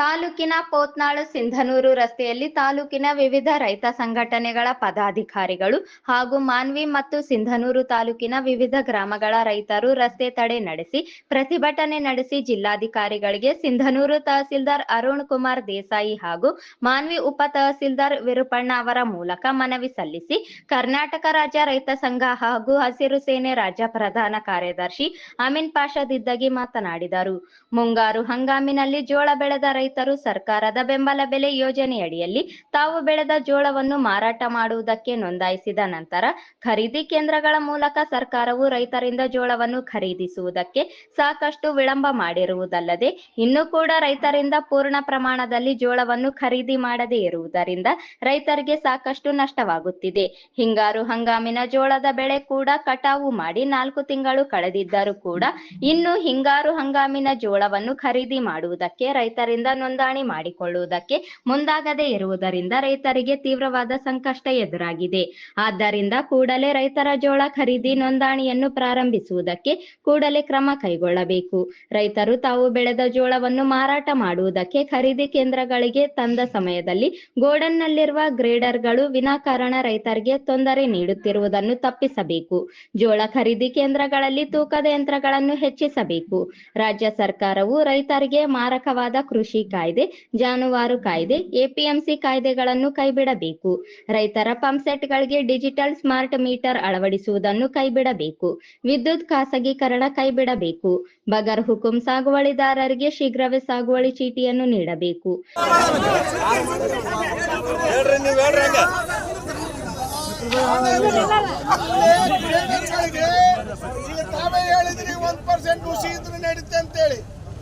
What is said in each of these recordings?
ತಾಲೂಕಿನ ಪೋತ್ನಾಳು ಸಿಂಧನೂರು ರಸ್ತೆಯಲ್ಲಿ ತಾಲೂಕಿನ ವಿವಿಧ ರೈತ ಸಂಘಟನೆಗಳ ಪದಾಧಿಕಾರಿಗಳು ಹಾಗೂ ಮಾನ್ವಿ ಮತ್ತು ಸಿಂಧನೂರು ತಾಲೂಕಿನ ವಿವಿಧ ಗ್ರಾಮಗಳ ರೈತರು ರಸ್ತೆ ತಡೆ ನಡೆಸಿ ಪ್ರತಿಭಟನೆ ನಡೆಸಿ ಜಿಲ್ಲಾಧಿಕಾರಿಗಳಿಗೆ ಸಿಂಧನೂರು ತಹಸೀಲ್ದಾರ್ ಅರುಣ್ ಕುಮಾರ್ ದೇಸಾಯಿ ಹಾಗೂ ಮಾನ್ವಿ ಉಪ ತಹಸೀಲ್ದಾರ್ ವಿರುಪಣ್ಣ ಅವರ ಮೂಲಕ ಮನವಿ ಸಲ್ಲಿಸಿ ಕರ್ನಾಟಕ ರಾಜ್ಯ ರೈತ ಸಂಘ ಹಾಗೂ ಹಸಿರು ಸೇನೆ ರಾಜ್ಯ ಪ್ರಧಾನ ಕಾರ್ಯದರ್ಶಿ ಅಮೀನ್ ಪಾಷಾ ದಿದ್ದಗಿ ಮಾತನಾಡಿದರು. ಮುಂಗಾರು ಹಂಗಾಮಿನಲ್ಲಿ ಜೋಳ ಬೆಳೆದ ರೈತರು ಸರ್ಕಾರದ ಬೆಂಬಲ ಬೆಲೆ ಯೋಜನೆಯಡಿಯಲ್ಲಿ ತಾವು ಬೆಳೆದ ಜೋಳವನ್ನು ಮಾರಾಟ ಮಾಡುವುದಕ್ಕೆ ನೋಂದಾಯಿಸಿದ ನಂತರ ಖರೀದಿ ಕೇಂದ್ರಗಳ ಮೂಲಕ ಸರ್ಕಾರವು ರೈತರಿಂದ ಜೋಳವನ್ನು ಖರೀದಿಸುವುದಕ್ಕೆ ಸಾಕಷ್ಟು ವಿಳಂಬ ಮಾಡಿರುವುದಲ್ಲದೆ, ಇನ್ನೂ ಕೂಡ ರೈತರಿಂದ ಪೂರ್ಣ ಪ್ರಮಾಣದಲ್ಲಿ ಜೋಳವನ್ನು ಖರೀದಿ ಮಾಡದೇ ಇರುವುದರಿಂದ ರೈತರಿಗೆ ಸಾಕಷ್ಟು ನಷ್ಟವಾಗುತ್ತಿದೆ. ಹಿಂಗಾರು ಹಂಗಾಮಿನ ಜೋಳದ ಬೆಳೆ ಕೂಡ ಕಟಾವು ಮಾಡಿ ನಾಲ್ಕು ತಿಂಗಳು ಕಳೆದಿದ್ದರೂ ಕೂಡ ಇನ್ನು ಹಿಂಗಾರು ಹಂಗಾಮಿನ ಜೋಳವನ್ನು ಖರೀದಿ ಮಾಡುವುದಕ್ಕೆ ರೈತರಿಂದ ನೋಂದಣಿ ಮಾಡಿಕೊಳ್ಳುವುದಕ್ಕೆ ಮುಂದಾಗದೇ ಇರುವುದರಿಂದ ರೈತರಿಗೆ ತೀವ್ರವಾದ ಸಂಕಷ್ಟ ಎದುರಾಗಿದೆ. ಆದ್ದರಿಂದ ಕೂಡಲೇ ರೈತರ ಜೋಳ ಖರೀದಿ ನೋಂದಣಿಯನ್ನು ಪ್ರಾರಂಭಿಸುವುದಕ್ಕೆ ಕೂಡಲೇ ಕ್ರಮ ಕೈಗೊಳ್ಳಬೇಕು. ರೈತರು ತಾವು ಬೆಳೆದ ಜೋಳವನ್ನು ಮಾರಾಟ ಮಾಡುವುದಕ್ಕೆ ಖರೀದಿ ಕೇಂದ್ರಗಳಿಗೆ ತಂದ ಸಮಯದಲ್ಲಿ ಗೋಡನ್ನಲ್ಲಿರುವ ಗ್ರೇಡರ್ಗಳು ವಿನಾಕಾರಣ ರೈತರಿಗೆ ತೊಂದರೆ ನೀಡುತ್ತಿರುವುದನ್ನು ತಪ್ಪಿಸಬೇಕು. ಜೋಳ ಖರೀದಿ ಕೇಂದ್ರಗಳಲ್ಲಿ ತೂಕದ ಯಂತ್ರಗಳನ್ನು ಹೆಚ್ಚಿಸಬೇಕು. ರಾಜ್ಯ ಸರ್ಕಾರವು ರೈತರಿಗೆ ಮಾರಕವಾದ ಕೃಷಿ ಕಾಯ್ದೆ ಜಾನುವಾರು ಕಾಯ್ದೆ ಎಪಿಎಂಸಿ ಕಾಯ್ದೆಗಳನ್ನು ಕೈಬಿಡಬೇಕು. ರೈತರ ಪಂಪ್ಸೆಟ್ಗಳಿಗೆ ಡಿಜಿಟಲ್ ಸ್ಮಾರ್ಟ್ ಮೀಟರ್ ಅಳವಡಿಸುವುದನ್ನು ಕೈಬಿಡಬೇಕು. ವಿದ್ಯುತ್ ಖಾಸಗೀಕರಣ ಕೈಬಿಡಬೇಕು. ಬಗರ್ ಹುಕುಂ ಸಾಗುವಳಿದಾರರಿಗೆ ಶೀಘ್ರವೇ ಸಾಗುವಳಿ ಚೀಟಿಯನ್ನು ನೀಡಬೇಕು. ಈಗ ತಾವೇ ಹೇಳಿದ್ರಿ ಒಂದ್ ಪರ್ಸೆಂಟ್ ನುಸಿ ಇದ್ರೆ ನಡೀತೆ ಅಂತೇಳಿ.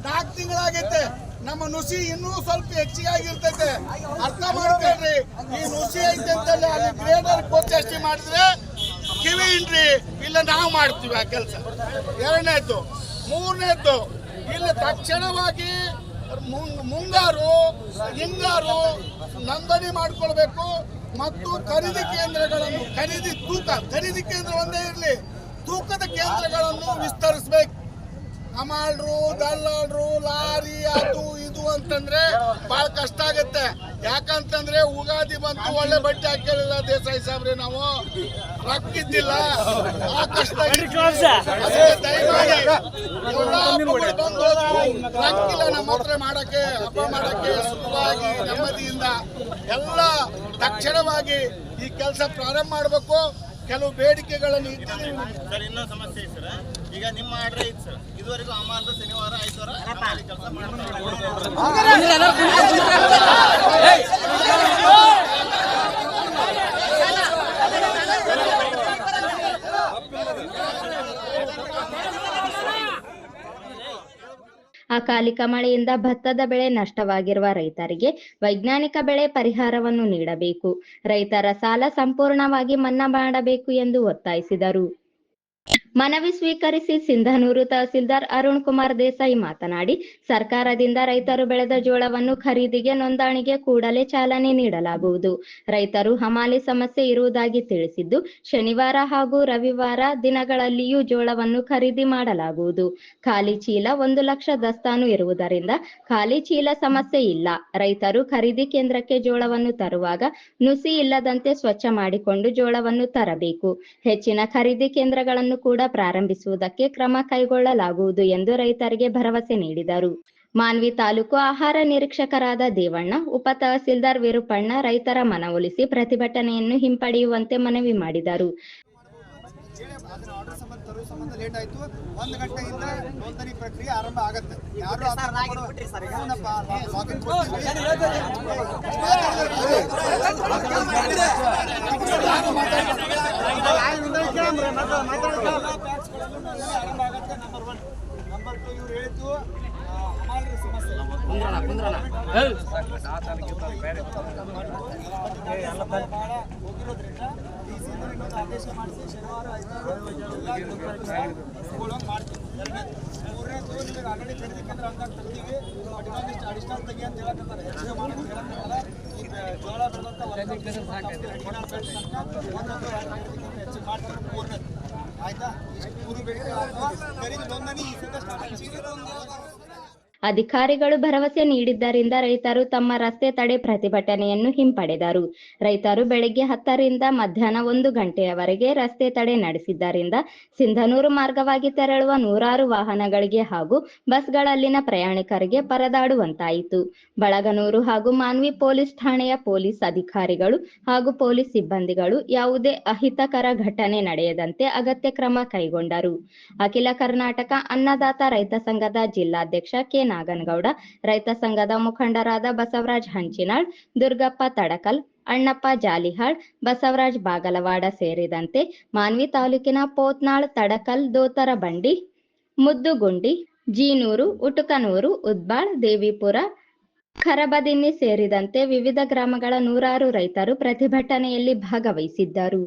ನಾಲ್ಕು ತಿಂಗಳಾಗೈತೆ. ನಮ್ಮ ನುಸಿ ಇನ್ನೂ ಸ್ವಲ್ಪ ಹೆಚ್ಚಿಗೆ ಆಗಿರ್ತೈತೆ ಅರ್ಥ ಮಾಡ್ಕೊಳ್ರಿ. ಈ ನುಸಿ ಐತೆ ಅಂತಲ್ಲಿ ಅಲ್ಲಿ ಗ್ರೇಡರ್ ಕೋಚೆಸ್ಟಿ ಮಾಡಿದ್ರೆ ಕಿವಿ ಇನ್ರಿ ಇಲ್ಲ ನಾವು ಮಾಡ್ತೀವಿ ಆ ಕೆಲಸ. ಎರಡನೇದ್ದು ಮೂರನೇದ್ದು ಇಲ್ಲಿ ತಕ್ಷಣವಾಗಿ ಮುಂಗ್- ಮುಂಗಾರು, ಹಿಂಗಾರು ನೋಂದಣಿ ಮಾಡ್ಕೊಳ್ಬೇಕು ಮತ್ತು ಖರೀದಿ ಕೇಂದ್ರಗಳನ್ನು, ಖರೀದಿ ತೂಕ, ಖರೀದಿ ಕೇಂದ್ರ ಒಂದೇ ಇರಲಿ. ತೂಕದ ಕೇಂದ್ರಗಳನ್ನು ವಿಸ್ತರಿಸ್ಬೇಕು. ಹಮಾಲ್ರು ದಲ್ಲಾಳ್ರು ಲಾರಿ ಅದು ಇದು ಅಂತಂದ್ರೆ ಬಹಳ ಕಷ್ಟ ಆಗತ್ತೆ. ಯಾಕಂತಂದ್ರೆ ಉಗಾದಿ ಬಂತು ಒಳ್ಳೆ ಬಟ್ಟೆ ಹಾಕಿರಲಿಲ್ಲ ದೇಸಾಯಿ ಸಾಬ್ರೆ ನಾವು. ರೊಕ್ಕಿದ್ದಿಲ್ಲ ಆ ಕಷ್ಟ. ರೊಕ್ಕಿಲ್ಲ ನಮ್ಮ ಹತ್ರ ಮಾಡಕ್ಕೆ ಹಬ್ಬ ಮಾಡಕ್ಕೆ ಸುಖವಾಗಿ ನೆಮ್ಮದಿಯಿಂದ ಎಲ್ಲ ತಕ್ಷಣವಾಗಿ ಈ ಕೆಲಸ ಪ್ರಾರಂಭ ಮಾಡಬೇಕು. ಕೆಲವು ಬೇಡಿಕೆಗಳನ್ನು ಸರ್ ಇನ್ನೊಂದು ಸಮಸ್ಯೆ ಐತೆ ಸರ್. ಈಗ ನಿಮ್ಮ ಆರ್ಡರ್ ಐತೆ ಸರ್. ಇದುವರೆಗೂ ಅಮಾನದ ಶನಿವಾರ ಆಯ್ತವಾರ? ಕೆಲಸ ಮಾಡ್ತಾರೆ ಅಕಾಲಿಕ ಮಳೆಯಿಂದ ಭತ್ತದ ಬೆಳೆ ನಷ್ಟವಾಗಿರುವ ರೈತರಿಗೆ ವೈಜ್ಞಾನಿಕ ಬೆಳೆ ಪರಿಹಾರವನ್ನು ನೀಡಬೇಕು. ರೈತರ ಸಾಲ ಸಂಪೂರ್ಣವಾಗಿ ಮನ್ನಾ ಮಾಡಬೇಕು ಎಂದು ಒತ್ತಾಯಿಸಿದರು. ಮನವಿ ಸ್ವೀಕರಿಸಿ ಸಿಂಧನೂರು ತಹಸೀಲ್ದಾರ್ ಅರುಣ್ ಕುಮಾರ್ ದೇಸಾಯಿ ಮಾತನಾಡಿ, ಸರ್ಕಾರದಿಂದ ರೈತರು ಬೆಳೆದ ಜೋಳವನ್ನು ಖರೀದಿಗೆ ನೋಂದಣಿಗೆ ಕೂಡಲೇ ಚಾಲನೆ ನೀಡಲಾಗುವುದು. ರೈತರು ಹಮಾಲಿ ಸಮಸ್ಯೆ ಇರುವುದಾಗಿ ತಿಳಿಸಿದ್ದು, ಶನಿವಾರ ಹಾಗೂ ರವಿವಾರ ದಿನಗಳಲ್ಲಿಯೂ ಜೋಳವನ್ನು ಖರೀದಿ ಮಾಡಲಾಗುವುದು. ಖಾಲಿ ಚೀಲ ಒಂದು ಲಕ್ಷ ದಸ್ತಾನು ಇರುವುದರಿಂದ ಖಾಲಿ ಚೀಲ ಸಮಸ್ಯೆ ಇಲ್ಲ. ರೈತರು ಖರೀದಿ ಕೇಂದ್ರಕ್ಕೆ ಜೋಳವನ್ನು ತರುವಾಗ ನುಸಿ ಇಲ್ಲದಂತೆ ಸ್ವಚ್ಛ ಮಾಡಿಕೊಂಡು ಜೋಳವನ್ನು ತರಬೇಕು. ಹೆಚ್ಚಿನ ಖರೀದಿ ಕೇಂದ್ರಗಳನ್ನು ಕೂಡ ಪ್ರಾರಂಭಿಸುವುದಕ್ಕೆ ಕ್ರಮ ಕೈಗೊಳ್ಳಲಾಗುವುದು ಎಂದು ರೈತರಿಗೆ ಭರವಸೆ ನೀಡಿದರು. ಮಾನ್ವಿ ತಾಲೂಕು ಆಹಾರ ನಿರೀಕ್ಷಕರಾದ ದೇವಣ್ಣ, ಉಪ ತಹಸೀಲ್ದಾರ್ ವಿರುಪಣ್ಣ ರೈತರ ಮನವೊಲಿಸಿ ಪ್ರತಿಭಟನೆಯನ್ನು ಹಿಂಪಡೆಯುವಂತೆ ಮನವಿ ಮಾಡಿದರು. ಆದೇಶ ಮಾಡಿಸಿ ಶನಿವಾರ ಮಾಡ್ತೀವಿ ಮೂರನೇದು ನಿಮಗೆ ಆಲ್ರೆಡಿ ಖರೀದಿ ಕೇಂದ್ರ ಹಂಗಾಗಿ ತೆಗ್ದೀವಿ ಬಟ್ ಇನ್ನೊಂದಿಷ್ಟು ಅಡಿಷನಲ್ ತೆಗಿ ಅಂತ ಹೇಳಕತ್ತಾರೆ ಹೆಚ್ಚಿಗೆ ಮಾಡೋದು ಹೇಳಕತ್ತಲ್ಲ ಈಗ ಜೋಳ ಹೆಚ್ಚಿಗೆ ಮಾಡ್ತೀವಿ ಮೂರನೇದು ಆಯ್ತಾ ಇಷ್ಟು ಮೂರು ಬೇಡಿಕೆ ಅಧಿಕಾರಿಗಳು ಭರವಸೆ ನೀಡಿದ್ದರಿಂದ ರೈತರು ತಮ್ಮ ರಸ್ತೆ ತಡೆ ಪ್ರತಿಭಟನೆಯನ್ನು ಹಿಂಪಡೆದರು. ರೈತರು ಬೆಳಗ್ಗೆ ಹತ್ತರಿಂದ ಮಧ್ಯಾಹ್ನ ಒಂದು ಗಂಟೆಯವರೆಗೆ ರಸ್ತೆ ತಡೆ ನಡೆಸಿದ್ದರಿಂದ ಸಿಂಧನೂರು ಮಾರ್ಗವಾಗಿ ತೆರಳುವ ನೂರಾರು ವಾಹನಗಳಿಗೆ ಹಾಗೂ ಬಸ್ಗಳಲ್ಲಿನ ಪ್ರಯಾಣಿಕರಿಗೆ ಪರದಾಡುವಂತಾಯಿತು. ಬಳಗನೂರು ಹಾಗೂ ಮಾನ್ವಿ ಪೊಲೀಸ್ ಠಾಣೆಯ ಪೊಲೀಸ್ ಅಧಿಕಾರಿಗಳು ಹಾಗೂ ಪೊಲೀಸ್ ಸಿಬ್ಬಂದಿಗಳು ಯಾವುದೇ ಅಹಿತಕರ ಘಟನೆ ನಡೆಯದಂತೆ ಅಗತ್ಯ ಕ್ರಮ ಕೈಗೊಂಡರು. ಅಖಿಲ ಕರ್ನಾಟಕ ಅನ್ನದಾತ ರೈತ ಸಂಘದ ಜಿಲ್ಲಾಧ್ಯಕ್ಷ ಕೆ. ನಾಗನಗೌಡ, ರೈತ ಸಂಘದ ಮುಖಂಡರಾದ ಬಸವರಾಜ್ ಹಂಚಿನಾಳ್, ದುರ್ಗಪ್ಪ ತಡಕಲ್, ಅಣ್ಣಪ್ಪ ಜಾಲಿಹಾಳ್, ಬಸವರಾಜ್ ಬಾಗಲವಾಡ ಸೇರಿದಂತೆ ಮಾನ್ವಿ ತಾಲೂಕಿನ ಪೋತ್ನಾಳ್, ತಡಕಲ್, ದೋತರ ಬಂಡಿ, ಮುದ್ದುಗುಂಡಿ, ಜೀನೂರು, ಉಟುಕನೂರು, ಉದ್ಬಾಳ್, ದೇವಿಪುರ ಖರಬದಿನ್ನಿ ಸೇರಿದಂತೆ ವಿವಿಧ ಗ್ರಾಮಗಳ ನೂರಾರು ರೈತರು ಪ್ರತಿಭಟನೆಯಲ್ಲಿ ಭಾಗವಹಿಸಿದ್ದರು.